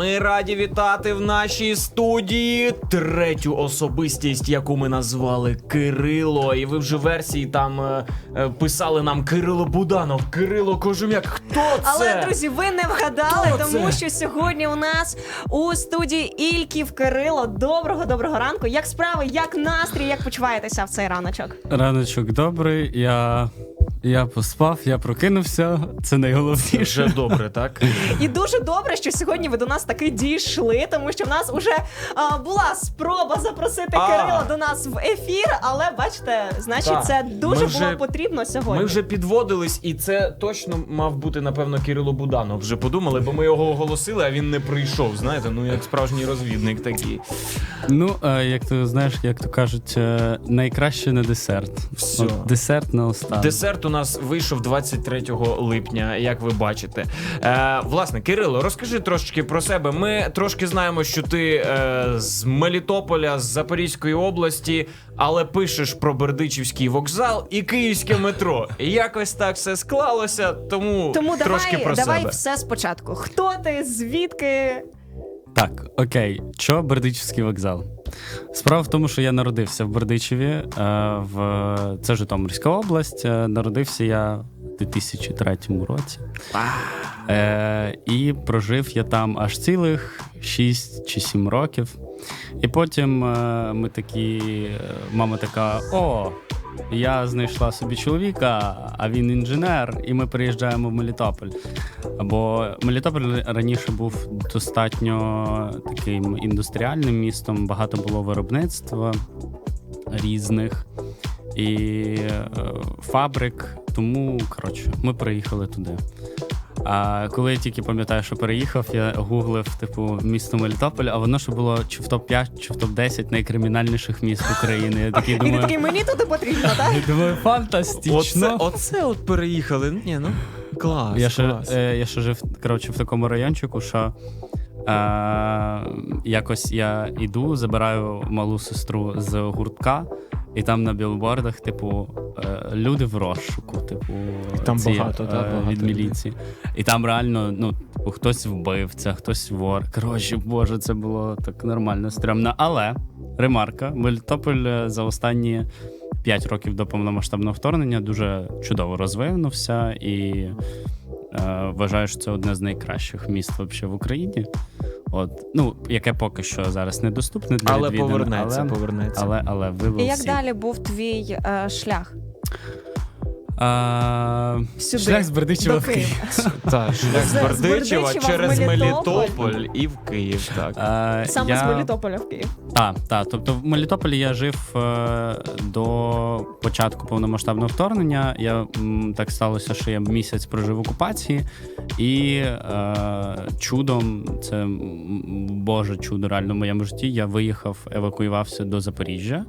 ми раді вітати в нашій студії третю особистість, яку ми назвали Кирило. І ви вже версії там е, е, писали нам Кирило Буданов, Кирило Кожум'як. Хто це? Але друзі, ви не вгадали, Хто тому це? що сьогодні у нас у студії Ільків Кирило. Доброго доброго ранку. Як справи, як настрій, як почуваєтеся в цей раночок? Раночок добрий, я, я поспав, я прокинувся. Це найголовніше. Вже добре, так? І дуже добре, що сьогодні ви до нас таки дійшли, тому що в нас уже а, була спроба запросити А. Кирила до нас в ефір, але бачите, значить, Так. це дуже Ми вже- було потрібно сьогодні. Ми вже підводились, і це точно мав бути, напевно, Кирило Буданов. Вже подумали, бо ми його оголосили, а він не прийшов. Знаєте, ну як справжній розвідник такий. Ну, е, як то знаєш, як то кажуть, е, найкраще на десерт. Всьо. От десерт на останок. Десерт у нас вийшов 23 липня, як ви бачите. Е, власне, Кирило, розкажи трошечки про себе. Ми трошки знаємо, що ти е, з Мелітополя, з Запорізької області, але пишеш про Бердичівський вокзал і Київське метро. І якось так все склалося, тому, Тому трошки давай, про давай себе. все спочатку. Хто ти? Звідки? Так, окей. Що Бердичівський вокзал? Справа в тому, що я народився в Бердичеві, е, в це Житомирська область. Е, Народився я в 2003 році. Е, і прожив я там аж цілих 6 чи 7 років. І потім е, ми такі, мама така: о, я знайшла собі чоловіка, а він інженер, і ми приїжджаємо в Мелітополь. Бо Мелітополь раніше був достатньо таким індустріальним містом, багато було виробництва різних і е, фабрик. Тому коротше, ми приїхали туди. А коли я тільки пам'ятаю, що переїхав, я гуглив типу місто Мелітополь, а воно ще було чи в топ 5 чи в топ 10 найкримінальніших міст України. Я такий І ти думаю, такий, мені туди потрібно, так? я думаю, Оце, фантастично. оце от переїхали. Ні, ну клас. Я ще, клас. е, я ще жив коротше, в такому райончику, що е, якось я йду, забираю малу сестру з гуртка, і там на білбордах, типу, е, люди в розшуку, типу, Там багато, да, е, багато від людей. міліції. І там реально, ну, типу, хтось вбивця, хтось вор. Коротше, боже, це було так нормально, стрьомно. Але ремарка: Мелітополь е, за останні 5 років до повномасштабного вторгнення дуже чудово розвинувся і е, вважаю, що це одне з найкращих міст вообще в Україні. От, ну, яке поки що зараз недоступне для але відвідин, повернеться, але, повернеться. але, але ви І як далі був твій е, шлях? А, Сюди, шлях з Бердичева до в Київ. Так, шлях з Бердичева через Мелітополь. І в Київ. Так. А, Саме я... з Мелітополя в Київ. Так, так. Тобто в Мелітополі я жив е, до початку повномасштабного вторгнення. Я так сталося, що я місяць прожив в окупації, і е, чудом, це боже чудо реально в моєму житті. Я виїхав, евакуювався до Запоріжжя.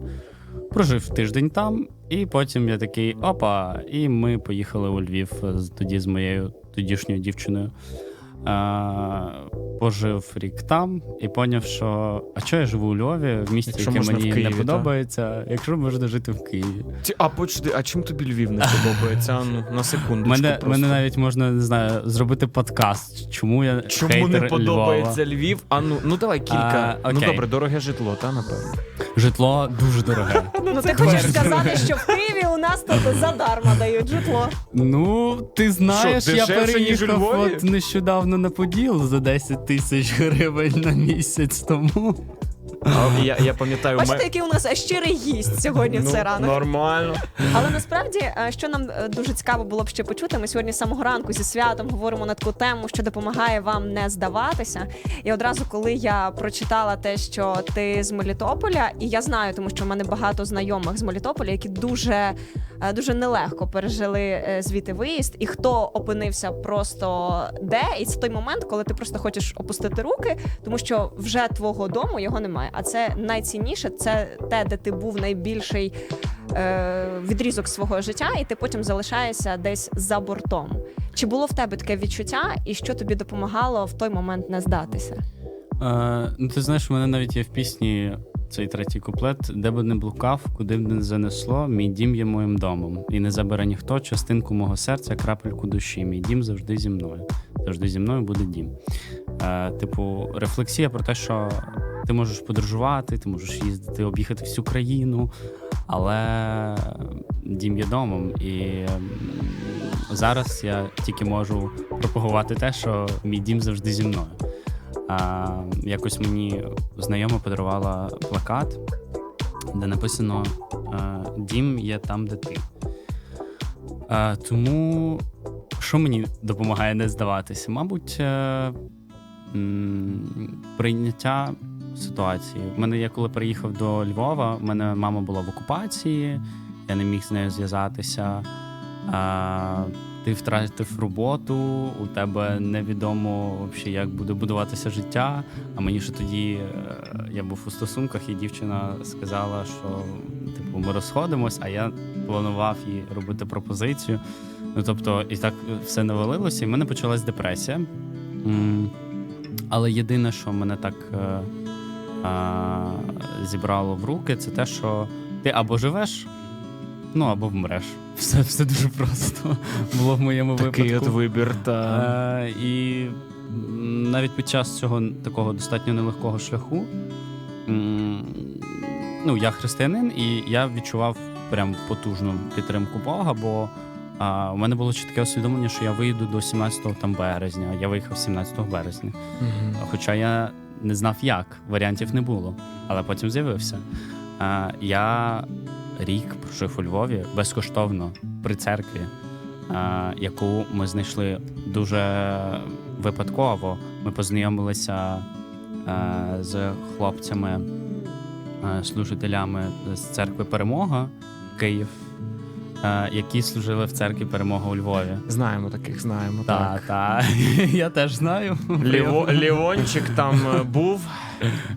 Прожив тиждень там, і потім я такий опа, і ми поїхали у Львів тоді з моєю тодішньою дівчиною. А, пожив рік там і поняв, що а чого я живу у Львові, в місті, Якщо яке мені Києві, не подобається, якщо можна жити в Києві. Ті- А почти, а чим тобі Львів не подобається? А, ну, на секундочку. Мене, просто. мене навіть можна не знаю, зробити подкаст. Чому я Чому хейтер не подобається Львова. Львів? А ну, ну давай кілька. А, ну добре, дороге житло, та напевно. Житло дуже дороге. Ну, ти хочеш сказати, що в Києві у нас тут задарма дають житло. Ну, ти знаєш, я переїхав от нещодавно на Поділ за 10 тисяч гривень на місяць тому. А, я, я пам'ятаю, Бачите, ме- який у нас щирий гість сьогодні в ну, це ранок. Нормально. Але насправді, е, що нам е, дуже цікаво було б ще почути, ми сьогодні з самого ранку зі святом говоримо на таку тему, що допомагає вам не здаватися. І одразу, коли я прочитала те, що ти з Мелітополя, і я знаю, тому що в мене багато знайомих з Мелітополя, які дуже, е, дуже нелегко пережили е, звідти виїзд, і хто опинився просто де, і це той момент, коли ти просто хочеш опустити руки, тому що вже твого дому його немає. А це найцінніше, це те, де ти був найбільший е, відрізок свого життя, і ти потім залишаєшся десь за бортом. Чи було в тебе таке відчуття, і що тобі допомагало в той момент не здатися? Е, ну, ти знаєш, у мене навіть є в пісні цей третій куплет, де би не блукав, куди б не занесло, мій дім є моїм домом. І не забере ніхто частинку мого серця, крапельку душі. Мій дім завжди зі мною. Завжди зі мною буде дім. Е, типу, рефлексія про те, що ти можеш подорожувати, ти можеш їздити, об'їхати всю країну, але дім є домом. І зараз я тільки можу пропагувати те, що мій дім завжди зі мною. Якось мені знайома подарувала плакат, де написано е, Дім є там, де ти. Е, тому що мені допомагає не здаватися? Мабуть, прийняття ситуації. У мене я коли приїхав до Львова, в мене мама була в окупації, я не міг з нею зв'язатися. А, ти втратив роботу, у тебе невідомо взагалі, як буде будуватися життя. А мені ще тоді е, я був у стосунках, і дівчина сказала, що типу ми розходимось, а я планував їй робити пропозицію. Ну тобто, і так все навалилося, і в мене почалась депресія. Але єдине, що мене так е, а, зібрало в руки, це те, що ти або живеш, ну або вмреш. Все, все дуже просто було в моєму Такий от вибір. Та... Е, і навіть під час цього такого достатньо нелегкого шляху, ну, я християнин, і я відчував прям потужну підтримку Бога, бо а, у мене було чітке усвідомлення, що я вийду до 17 там, березня. Я виїхав 17 березня. Мгм. Хоча я не знав як, варіантів не було, але потім з'явився. А, я рік прожив у Львові безкоштовно при церкві, а, яку ми знайшли дуже випадково. Ми познайомилися а, з хлопцями, а, служителями з церкви Перемога Київ, які служили в церкві Перемога у Львові. Знаємо таких, знаємо. Так, так. Я теж знаю. Ліво, Лівончик там е, був.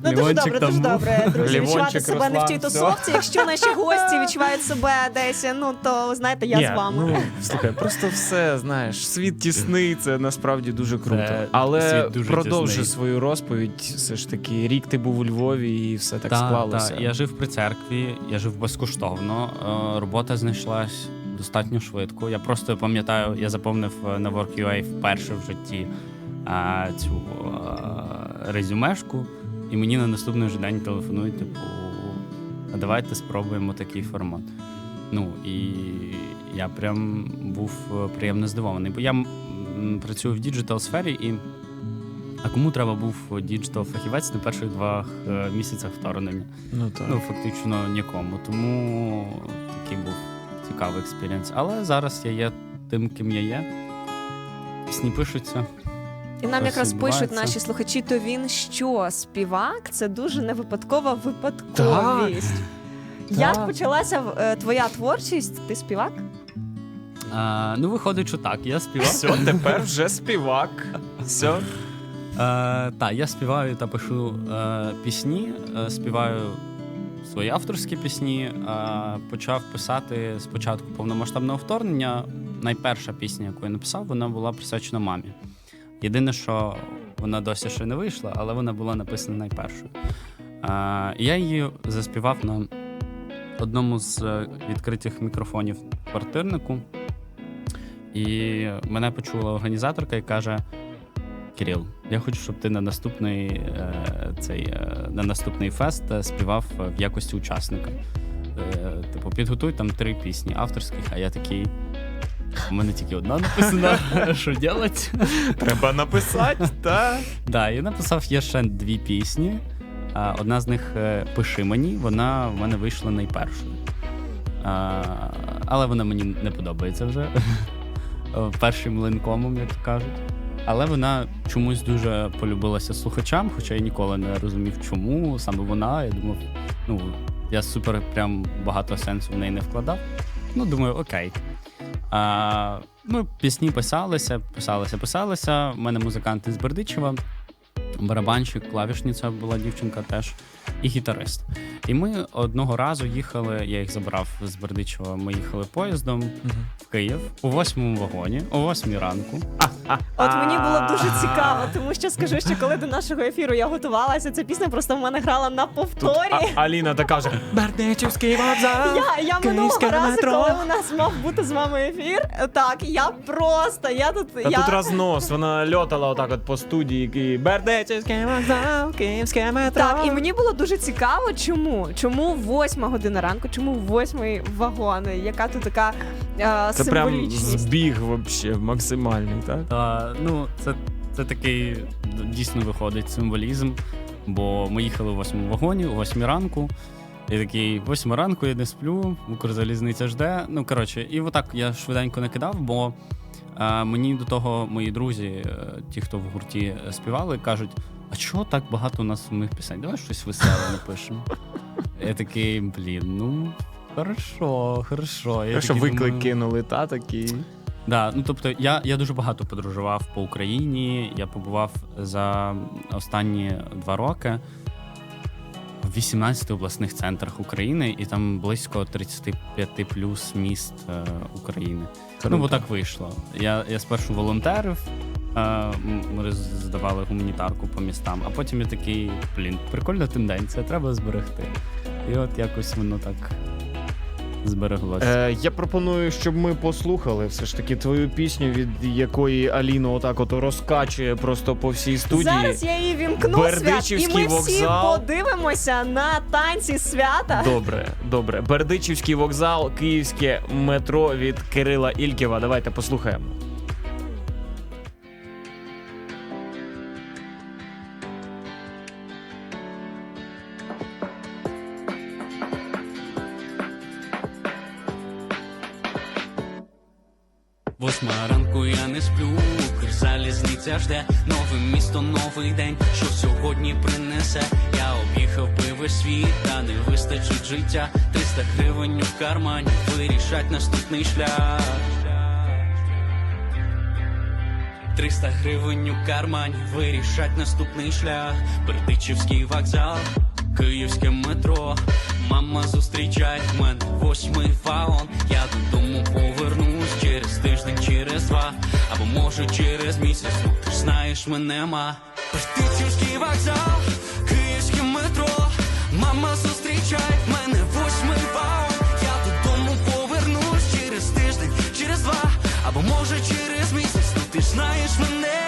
Ну дуже Лівончик добре, там дуже був. добре, друзі. Лівончик, Відчувати себе не в тій Руслан, тусовці. Якщо наші гості відчувають себе десь, ну то знаєте, я Ні, з вами. Ну, слухай, просто все, знаєш, світ тісний, це насправді дуже круто. Це Але світ дуже продовжи тісний. свою розповідь. Все ж таки, рік ти був у Львові і все так склалося. та. Я жив при церкві, я жив безкоштовно. Е, Робота знайшлась достатньо швидко. Я просто пам'ятаю, я заповнив е, на Work.ua вперше в житті е, цю е, резюмешку, і мені на наступний же день телефонують, типу, а давайте спробуємо такий формат. Ну і я прям був е, приємно здивований. Бо я працюю в діджитал сфері і. А кому треба був діджитал фахівець на перших два е, місяцях вторгнення? Ну, так. Ну, фактично нікому. Тому такий був цікавий експірієнс. Але зараз я є тим, ким я є. Пісні пишуться. І нам якраз пишуть наші слухачі, то він що, співак? Це дуже невипадкова випадковість. Як почалася е, твоя творчість? Ти співак? А, ну, виходить, що так, я співав. Все, тепер вже співак. Все. Е, так, я співаю та пишу е, пісні, е, співаю свої авторські пісні. Е, почав писати спочатку повномасштабного вторгнення. Найперша пісня, яку я написав, вона була присвячена мамі. Єдине, що вона досі ще не вийшла, але вона була написана найпершою. Я її заспівав на одному з е, відкритих мікрофонів квартирнику. І мене почула організаторка і каже: Кирил, я хочу, щоб ти на наступний е, цей е, на наступний фест співав в якості учасника. Типу, підготуй там три пісні авторських, а я такий. У мене тільки одна написана, що робити? Треба написати, та. Да, я написав є ще дві пісні. Одна з них е, Пиши мені, вона в мене вийшла найпершою. Але вона мені не подобається вже першим линкомом, як кажуть. Але вона чомусь дуже полюбилася слухачам, хоча я ніколи не розумів, чому саме вона. Я думав, ну я супер прям багато сенсу в неї не вкладав. Ну, думаю, окей. А, ну, пісні писалися, писалися, писалися. У мене музикант із Бердичева, барабанщик, клавішниця була дівчинка теж, і гітарист. І ми одного разу їхали, я їх забрав з Бердичева, ми їхали поїздом в Київ у восьмому вагоні, о восьмій ранку. От мені було дуже цікаво, тому що скажу, що коли до нашого ефіру я готувалася, ця пісня просто в мене грала на Тут повторі. А- Аліна така вже Бердичівський вокзал. Я, я минулого разу, коли у нас мав бути з вами ефір, так я просто я тут Та я тут рознос, вона льотала отак от по студії. і Бердичівський вокзал, Київське метро. так, і мені було дуже цікаво, чому чому восьма година ранку, чому восьмий вагон, яка тут така е, Це прям символічність. збіг вообще максимальний, так? Та, ну, це, це такий дійсно виходить символізм, бо ми їхали у восьмому вагоні, о восьмій ранку. І такий, восьма ранку я не сплю, Укрзалізниця жде. Ну, коротше, і отак я швиденько накидав, бо е, мені до того мої друзі, е, ті, хто в гурті е, співали, кажуть: а чого так багато у нас сумних пісень? Давай щось веселе напишемо. Я такий, блін, ну. Хорошо, хорошо. Я Що такий виклик думаю, кинули, та такі. Да, ну тобто я, я дуже багато подорожував по Україні. Я побував за останні два роки в 18 обласних центрах України, і там близько 35 плюс міст е, України. Ну, бо так вийшло. Я, я спершу волонтерив, е, ми здавали гуманітарку по містам, а потім я такий, блін, прикольна тенденція, треба зберегти. І от якось воно так збереглося. Е, я пропоную, щоб ми послухали все ж таки твою пісню, від якої Аліна отак от розкачує просто по всій студії. Зараз я її вімкну свят, і ми всі вокзал. подивимося на танці свята. Добре, добре. Бердичівський вокзал, київське метро від Кирила Ількєва. Давайте послухаємо. Жде нове місто, новий день, що сьогодні принесе. Я об'їхав би весь світ, та не вистачить життя. 300 гривень у кармані вирішать наступний шлях. 300 гривень у кармані вирішать наступний шлях. Бердичівський вокзал, київське метро. Мама зустрічає мене восьмий вагон. Я тиждень, через два, або може через місяць. Ну ти ж знаєш мене, ма. Бердичівський вокзал, київське метро. Мама зустрічає мене восьмий вагон. Я додому повернусь через тиждень, через два, або може через місяць. Ти ж знаєш мене,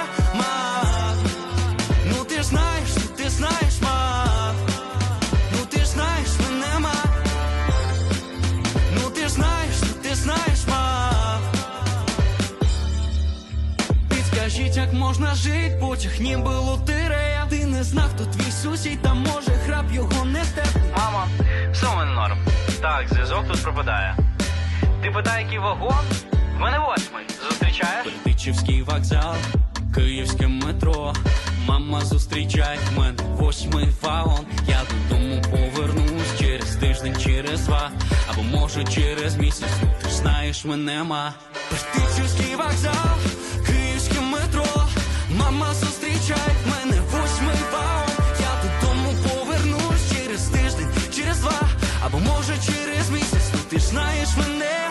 можна жить, потяг ніби лотерея. Ти не знав, хто твій сусід, та може храп його не те. Мама, все норм. Так, зв'язок тут пропадає. Ти питай, який вагон? В мене восьмий. Зустрічаєш? Бердичівський вокзал, київське метро. Мама зустрічає мене восьмий вагон. Я додому повернусь через тиждень, через два, або може через місяць. Ну ти ж знаєш мене, ма. Бердичівський вокзал. Мама зустрічає мене восьмий вагон. Я додому повернусь через тиждень, через два, або може через місяць. Ну ти ж знаєш мене,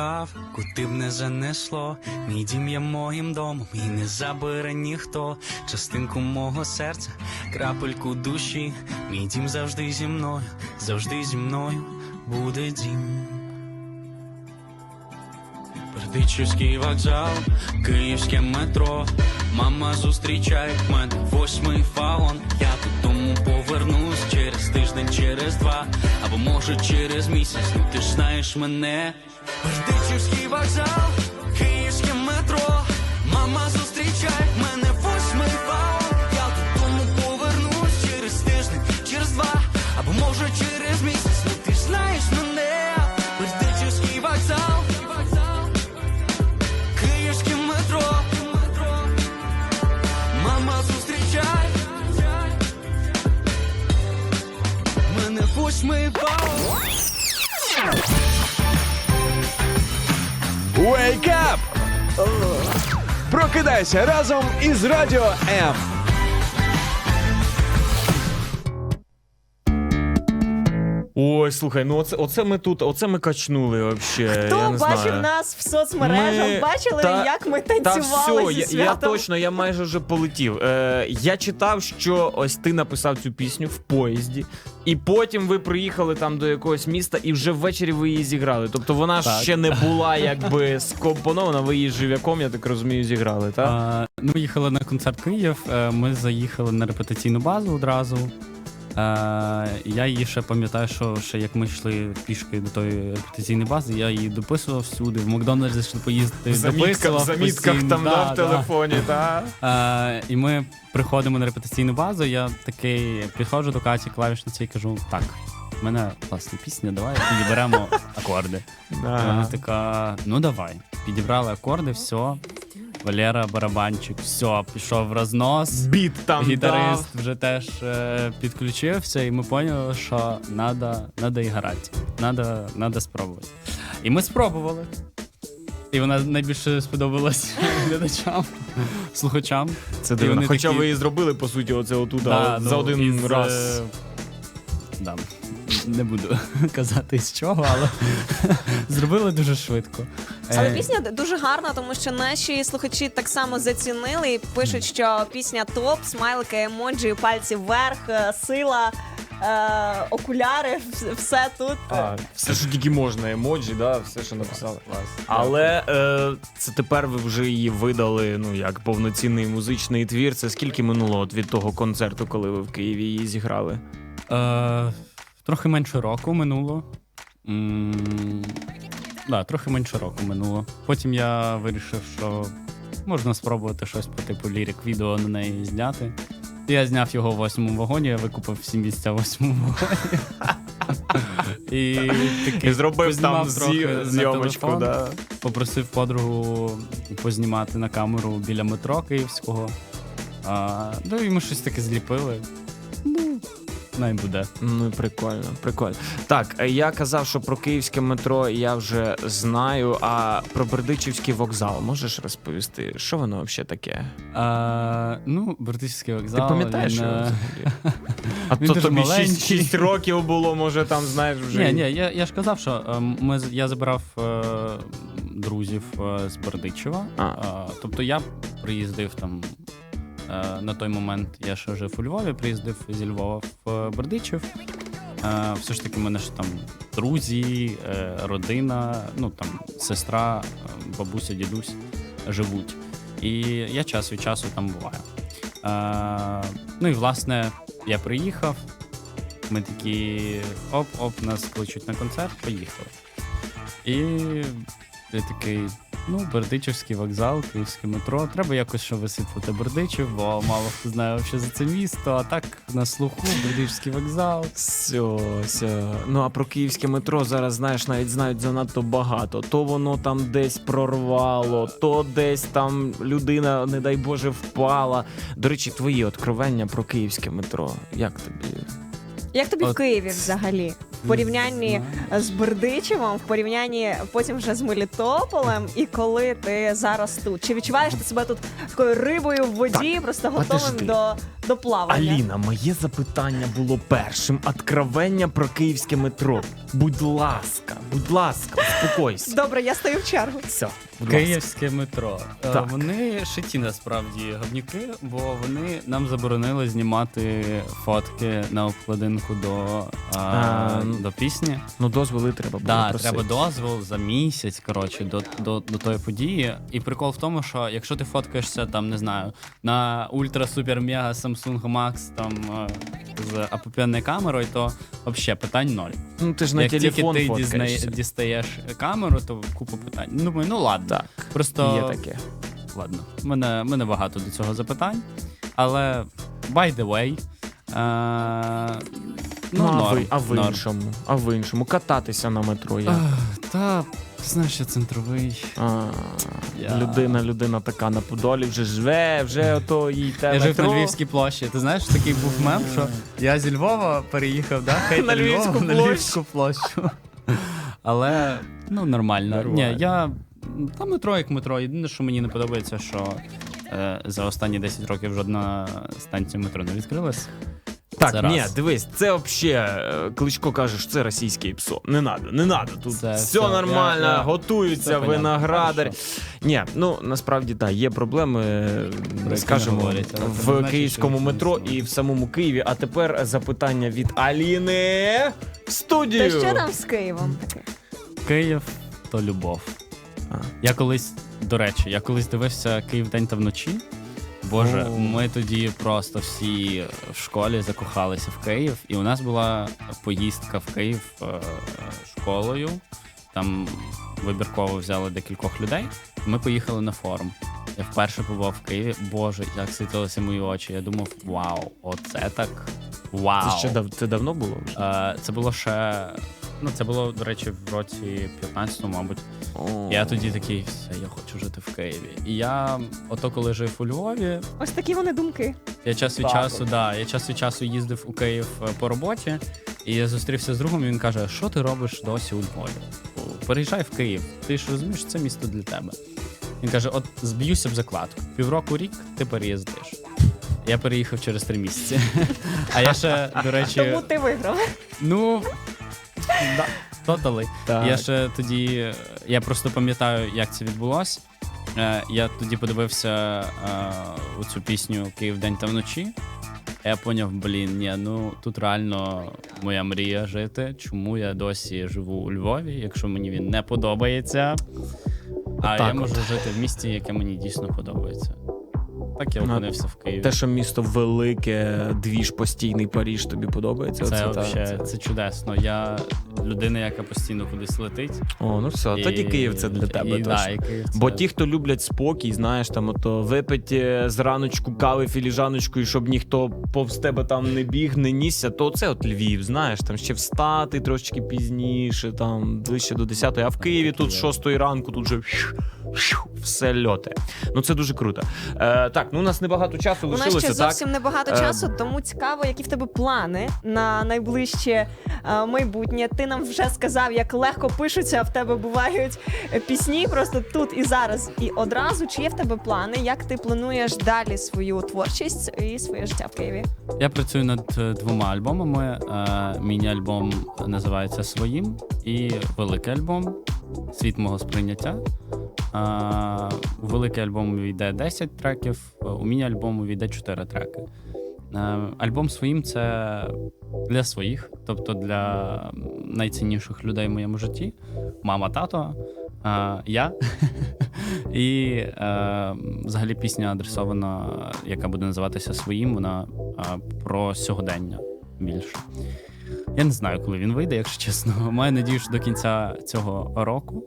не куди б не занесло. Мій дім є моїм домом і не забере ніхто. Частинку мого серця, крапельку душі. Мій дім завжди зі мною, завжди зі мною буде дім. Бердичівський вокзал, київське метро. Мама зустрічає мене восьмий вагон. Я додому повернусь через тиждень, через два, або може через місяць. Ну ти ж знаєш мене. Бердичівський вокзал, Прокидайся разом із Радіо М. Ой, слухай, ну оце, оце ми тут, оце ми качнули вообще. я Хто не бачив знаю. нас в соцмережах? Ми- Бачили, та- як ми Та танцювали все, зі я, святом? я точно, я майже вже полетів. Е, я читав, що ось ти написав цю пісню в поїзді, і потім ви приїхали там до якогось міста, і вже ввечері ви її зіграли. Тобто вона Так. ще не була якби скомпонована, ви її жив'яком, я так розумію, зіграли, так? А, ну, ми їхали на концерт Київ. е, Ми заїхали на репетиційну базу одразу. Е, я її ще пам'ятаю, що ще як ми йшли пішки до тої репетиційної бази, я її дописував всюди. В Макдональдс зайшли поїздити. В замітках, в замітках там да, да, в телефоні, так? Е, і ми приходимо на репетиційну базу. Я такий підходжу до Каті клавішниці і кажу: так, в мене класна пісня, давай підіберемо акорди. Вона така: ну давай. Підібрали акорди, все. Валера, барабанчик, все, пішов в рознос. Біт там Гітарист дав. вже теж е, підключився, і ми поняли, що надо, надо і грати. Надо, надо спробувати. І ми спробували. І вона найбільше сподобалась глядачам, слухачам. Це дивно. Хоча такі- ви і зробили, по суті, оце отуда Да, за ну, один із, раз. е, Да. Не буду казати з чого, але зробили дуже швидко. Але Е, пісня дуже гарна, тому що наші слухачі так само зацінили і пишуть, що пісня топ, смайлики, емоджі, пальці вверх, е, сила, е, окуляри, все тут. А, все, що тільки можна, емоджі, да, все, що написали. Але е, це тепер ви вже її видали, ну як повноцінний музичний твір. Це скільки минуло от від того концерту, коли ви в Києві її зіграли? Е, трохи менше року минуло. М, Да, трохи менше року минуло. Потім я вирішив, що можна спробувати щось по типу лірик відео на неї зняти. Я зняв його в восьмому вагоні, я викупив всі місця в восьмому вагоні. І, такий зробив там зйомочку, да. попросив подругу познімати на камеру біля метро київського. А, ну і ми щось таке зліпили. Най буде. Ну прикольно, прикольно. Так, я казав, що про київське метро я вже знаю. А про Бердичівський вокзал можеш розповісти, що воно взагалі таке? А, ну, Бердичівський вокзал. Ти пам'ятаєш, він, що е? А він то дуже тобі 6, 6 років було, може там знаєш вже. Ні, ні, я, я ж казав, що е, ми, я забирав е, друзів з Бердичева. А. Тобто я приїздив там на той момент, я ще жив у Львові, приїздив зі Львова в е, Бердичев. Е, все ж таки, в мене ж там друзі, е, родина, ну там сестра, е, бабуся, дідусь живуть. І я час від часу там буваю. Е, ну і власне я приїхав. Ми такі оп-оп, нас кличуть на концерт, поїхали. І я такий, ну, Бердичівський вокзал, Київське метро. Треба якось що висвітлити Бердичів, бо мало хто знає взагалі за це місто, а так на слуху Бердичівський вокзал. Все, все. Ну а про київське метро зараз знаєш, навіть знають занадто багато. То воно там десь прорвало, то десь там людина, не дай Боже, впала. До речі, твої откровення про київське метро. Як тобі? Як тобі в Києві взагалі? В порівнянні з Бердичевом, в порівнянні потім вже з Мелітополем, і коли ти зараз тут? Чи відчуваєш ти себе тут такою рибою в воді, просто готовим до, до плавання? Аліна, моє запитання було першим. Откровення про київське метро. Будь ласка, будь ласка, успокойся. Добре, я стою в чергу. Все, будь ласка. Київське метро. Е, Так. Вони шиті насправді говнюки, бо вони нам заборонили знімати фотки на обкладинку до, а, А, до пісні. Ну, дозволи треба було Так, просити. треба дозвол за місяць, коротше, до, до, до тої події. І прикол в тому, що якщо ти фоткаєшся там, не знаю, на ультра супер мега Samsung Max там е, з апопенною камерою, то взагалі питань ноль. Ну ти ж на Як тільки ти дізнає, дістаєш камеру, то купа питань. Ну, ну ладно. Так, Просто є таке. ладно. Мене, мене багато до цього запитань. Але by the way. Е, Ну, а, норм, ви, а в норм. іншому, а в іншому. Кататися на метро як? Ах, Та, знаєш, я центровий. А, Я- Людина, людина така на Подолі вже живе, вже ото їй те Я жив на метро. Львівській площі. Ти знаєш, такий був мем, що я зі Львова переїхав, да? хейтер На Львівську Львова, на площу. Львівську площу. Але ну нормально. Нормально. Ні, я Та метро як метро. Єдине, що мені не подобається, що е, за останні 10 років жодна станція метро не відкрилась. Так, Це ні, раз. дивись, це взагалі Кличко каже, що це російське псо. Не надо, не надо. Тут Це все, все, нормально, я- я- готуються все понятно. Ні, ну насправді так, є проблеми, які скажімо, це в київському метро і в самому Києві. А тепер запитання від Аліни в студію. Та що там з Києвом таке? Київ то любов. А. Я колись, до речі, я колись дивився Київ день та вночі. Боже, О. ми тоді просто всі в школі закохалися в Київ, і у нас була поїздка в Київ е, школою. Там вибірково взяли декількох людей. Ми поїхали на форум. Я вперше побував в Києві. Боже, як світилися мої очі. Я думав, вау, оце так. Вау. Це ще дав, це давно було вже? Е, Це було ще. Ну, це було, до речі, в році 15-му, мабуть. О. Я тоді такий, все, я хочу жити в Києві. І я, ото коли жив у Львові, Ось такі вони думки. я час від Так часу, от. да, я час від часу їздив у Київ е, по роботі, і я зустрівся з другом, і він каже: що ти робиш досі у Львові? Переїжджай в Київ. Ти ж розумієш, це місто для тебе. Він каже: от зб'юся в закладку. Півроку рік ти переїздиш. Я переїхав через три місяці. А я ще, до речі, Тому ти виграв. Ну да, тотали. Так. Я ще тоді. Я просто пам'ятаю, як це відбулося. Е, Я тоді подивився е, цю пісню Київ день та вночі. Я поняв, блін, ні, ну тут реально моя мрія жити. Чому я досі живу у Львові, якщо мені він не подобається. А Так я от. можу жити в місті, яке мені дійсно подобається. Так я опинився в Києві. Те, що місто велике, двіж постійний Паріж тобі подобається. Це, Оце та- вообще, це- це чудесно. Я людина, яка постійно кудись летить. О, ну все, тоді Київ це для тебе. і, точно. да, і Київ це- Бо ті, хто люблять спокій, знаєш, там ото випити зраночку кави філіжаночку, і щоб ніхто повз тебе там не біг, не нісся, то це от Львів, знаєш, там ще встати трошечки пізніше, там ближче до 10-ї, а в Києві тут з 6 ранку тут же все льоте. Ну це дуже круто. Е, так, ну у нас небагато часу У нас лишилося, ще так? зовсім небагато Е, часу, тому цікаво, які в тебе плани на найближче е, майбутнє. Ти нам вже сказав, як легко пишуться, в тебе бувають е, пісні просто тут і зараз, і одразу. Чи є в тебе плани? Як ти плануєш далі свою творчість і своє життя в Києві? Я працюю над е, двома альбомами. Е, Міні-альбом називається Своїм і великий альбом Світ мого сприйняття. Е, У великий альбом війде 10 треків, е, у міні-альбому війде 4 треки. Е, Альбом своїм це для своїх, тобто для найцінніших людей в моєму житті: мама, тато, е, я. І е, взагалі пісня адресована, яка буде називатися своїм, вона про сьогодення більше. Я не знаю, коли він вийде, якщо чесно. Маю надію, що до кінця цього року.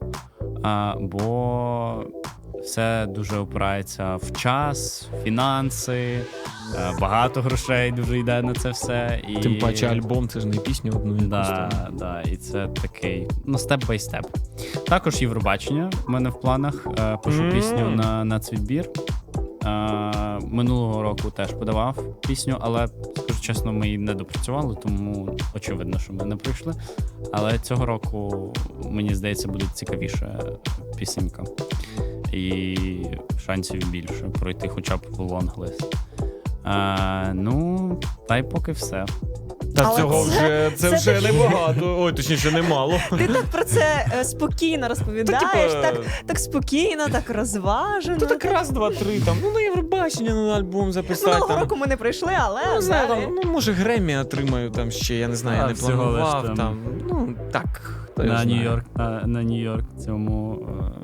Бо все дуже опирається в час, фінанси, багато грошей дуже йде на це все. І... Тим паче альбом, це ж не пісню одну. Да, да, і це такий ну степ бай степ. Також Євробачення в мене в планах. Е, пишу пісню на, на цвітбір. Е, минулого року теж подавав пісню, але скажу чесно, ми її не допрацювали, тому очевидно, що ми не прийшли. Але цього року мені здається буде цікавіша пісенька. І шансів більше пройти хоча б в лонглист. Е, ну, та й поки все. Та Але цього це- вже це, це вже такі- небагато. Ой, точніше, немало. Ти так про це е, спокійно розповідаєш, типа- так, так спокійно, так розважено. То так раз, два, три, там, ну на Євробачення на альбом записати. Минулого Там. року ми не прийшли, але Ну, не знаю, далі. там, ну, може, Гремі отримаю там ще, я не знаю, я не всього лиш планував там. там. Ну, так. Хто на. Нью-Йорк, на, на Нью-Йорк цьому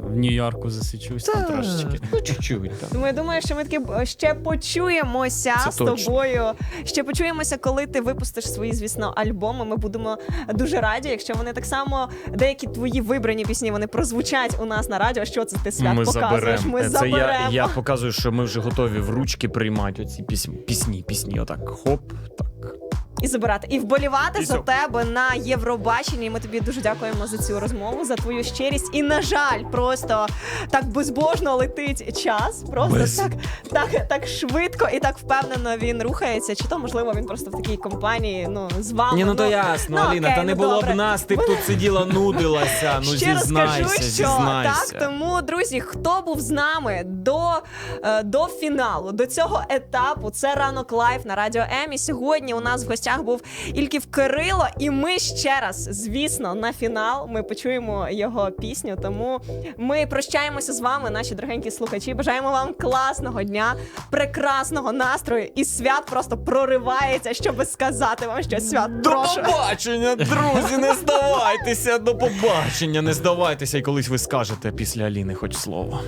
е, в Нью-Йорку засічусь там трошечки. Ну, чуть-чуть. Тому я думаю, що ми таки е, ще почуємося Це з точно. тобою. Ще почуємося, коли ти випустиш свої, звісно, альбоми. Ми будемо дуже раді, якщо вони так само деякі твої вибрані пісні вони прозвучать у нас на радіо. Що це ти свят Ми показуєш? Ми Це заберемо. я, я показую, що ми вже готові в ручки приймати оці пісні, пісні, пісні. Отак, хоп, так. І забирати, і вболівати І за тебе на Євробаченні. І Ми тобі дуже дякуємо за цю розмову, за твою щирість. І на жаль, просто так безбожно летить час. Просто Без- так, так, так швидко і так впевнено він рухається. Чи то можливо він просто в такій компанії? Ну з вами Ні, ну то ясно, ну, Аліна, окей, та не ну, було добре. б нас, ти б тут сиділа, нудилася. Ну Ще зізнайся, кажу, що зізнайся. так. Тому, друзі, хто був з нами до, е, до фіналу, до цього етапу, це ранок лайф на радіо М. І сьогодні у нас в гостях був Ільків Кирило. І ми ще раз, звісно, на фінал ми почуємо його пісню. Тому ми прощаємося з вами, наші дорогенькі слухачі. Бажаємо вам класного дня, прекрасного настрою. І свят просто проривається, щоб сказати вам, що свят До прошу. побачення, друзі, не здавайтеся, до побачення, не здавайтеся, і колись ви скажете після Аліни хоч слово.